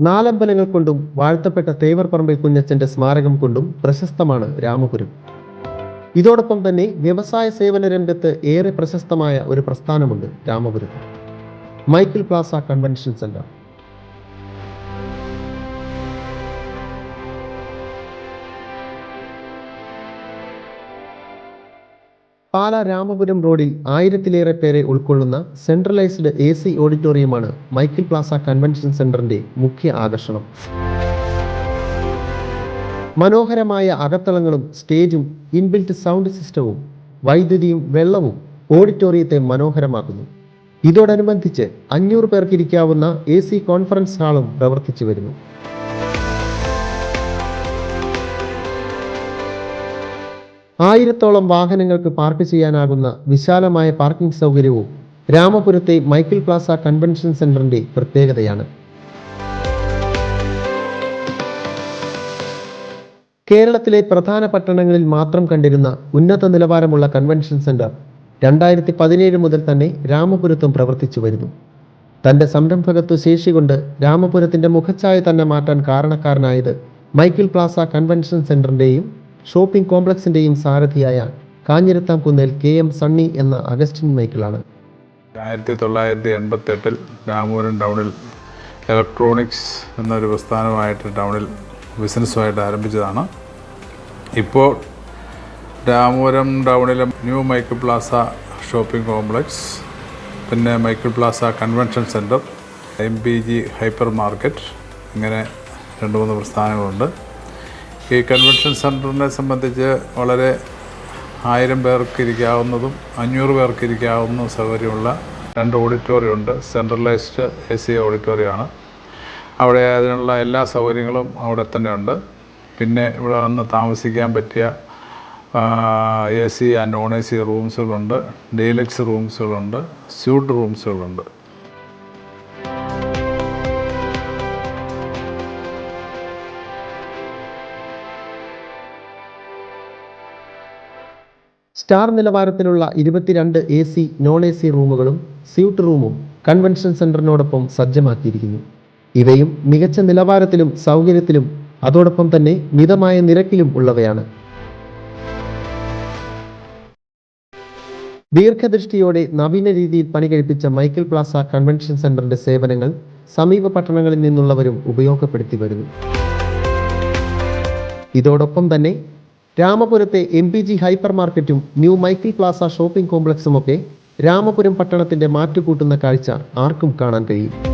നാലമ്പലങ്ങൾ കൊണ്ടും വാഴ്ത്തപ്പെട്ട തേവർ പറമ്പിൽ കുഞ്ഞച്ചന്റെ സ്മാരകം കൊണ്ടും പ്രശസ്തമാണ് രാമപുരം. ഇതോടൊപ്പം തന്നെ വ്യവസായ സേവന രംഗത്ത് ഏറെ പ്രശസ്തമായ ഒരു പ്രസ്ഥാനമുണ്ട് Ramapuram. Michael plaza convention centre Pala Ramapuram റോഡിൽ ആയിരത്തിലേറെ പേരെ ഉൾക്കൊള്ളുന്ന സെൻട്രലൈസ്ഡ് എ സി ഓഡിറ്റോറിയമാണ് മൈക്കിൾ പ്ലാസ കൺവെൻഷൻ സെന്ററിന്റെ മുഖ്യ ആകർഷണം. മനോഹരമായ അകത്തളങ്ങളും സ്റ്റേജും ഇൻബിൽറ്റ് സൗണ്ട് സിസ്റ്റവും വൈദ്യുതിയും വെള്ളവും ഓഡിറ്റോറിയത്തെ മനോഹരമാക്കുന്നു. ഇതോടനുബന്ധിച്ച് അഞ്ഞൂറ് പേർക്കിരിക്കാവുന്ന എ സി കോൺഫറൻസ് ഹാളും പ്രവർത്തിച്ചു വരുന്നു. ആയിരത്തോളം വാഹനങ്ങൾക്ക് പാർക്ക് ചെയ്യാനാകുന്ന വിശാലമായ പാർക്കിംഗ് സൗകര്യവും രാമപുരത്തെ മൈക്കിൾ പ്ലാസ കൺവെൻഷൻ സെന്ററിന്റെ പ്രത്യേകതയാണ്. കേരളത്തിലെ പ്രധാന പട്ടണങ്ങളിൽ മാത്രം കണ്ടിരുന്ന ഉന്നത നിലവാരമുള്ള കൺവെൻഷൻ സെന്റർ രണ്ടായിരത്തി പതിനേഴ് മുതൽ തന്നെ രാമപുരത്തും പ്രവർത്തിച്ചു വരുന്നു. തന്റെ സംരംഭകത്വ ശേഷി കൊണ്ട് രാമപുരത്തിന്റെ മുഖച്ഛായ തന്നെ മാറ്റാൻ കാരണക്കാരനായത് മൈക്കിൾ പ്ലാസ കൺവെൻഷൻ സെന്ററിന്റെയും ഷോപ്പിംഗ് കോംപ്ലക്സിന്റെയും സാരഥിയായ കാഞ്ഞിരത്താം കുന്നേൽ കെ എം സണ്ണി എന്ന അഗസ്റ്റിൻ മൈക്കിളാണ്. ആയിരത്തി തൊള്ളായിരത്തി എൺപത്തി എട്ടിൽ രാമൂരൻ ടൗണിൽ ഇലക്ട്രോണിക്സ് എന്നൊരു പ്രസ്ഥാനമായിട്ട് ടൗണിൽ ബിസിനസ്സുമായിട്ട് ആരംഭിച്ചതാണ്. ഇപ്പോൾ രാമൂരം ടൗണിലെ new Michael plaza shopping complex പിന്നെ Michael plaza convention centre M P G hyper market ഇങ്ങനെ രണ്ട് മൂന്ന് പ്രസ്ഥാനങ്ങളുണ്ട്. ഈ കൺവെൻഷൻ സെന്ററിനെ സംബന്ധിച്ച് വളരെ ആയിരം പേർക്ക് ഇരിക്കാവുന്നതും അഞ്ഞൂറ് പേർക്ക് ഇരിക്കാവുന്ന സൗകര്യമുള്ള രണ്ട് ഓഡിറ്റോറിയം ഉണ്ട്. സെൻട്രലൈസ്ഡ് എ സി ഓഡിറ്റോറിയമാണ് അവിടെ അതിനുള്ള എല്ലാ സൗകര്യങ്ങളും അവിടെ തന്നെ ഉണ്ട്. പിന്നെ ഇവിടെ വന്ന് താമസിക്കാൻ പറ്റിയ A C and non A C റൂംസുകളുണ്ട് deluxe റൂംസുകളുണ്ട് സ്യൂട്ട് റൂംസുകളുണ്ട് സ്റ്റാർ നിലവാരത്തിലുള്ള ഇരുപത്തിരണ്ട് A C non A C റൂമുകളും സ്യൂട്ട് റൂമും കൺവെൻഷൻ സെന്ററിനോടൊപ്പം സജ്ജമാക്കിയിരിക്കുന്നു. ഇവയും മികച്ച നിലവാരത്തിലും സൗകര്യത്തിലും അതോടൊപ്പം തന്നെ മിതമായ നിരക്കിലും ഉള്ളവയാണ്. ദീർഘദൃഷ്ടിയോടെ നവീന രീതിയിൽ പണി കഴിപ്പിച്ച മൈക്കിൾ പ്ലാസ കൺവെൻഷൻ സെന്ററിന്റെ സേവനങ്ങൾ സമീപ പട്ടണങ്ങളിൽ നിന്നുള്ളവരും ഉപയോഗപ്പെടുത്തി വരുന്നു. ഇതോടൊപ്പം തന്നെ രാമപുരത്തെ എം പി ജി ഹൈപ്പർ മാർക്കറ്റും ന്യൂ മൈക്കിൾ പ്ലാസ ഷോപ്പിംഗ് കോംപ്ലക്സുമൊക്കെ രാമപുരം പട്ടണത്തിന്റെ മാറ്റുകൂട്ടുന്ന കാഴ്ച ആർക്കും കാണാൻ കഴിയും.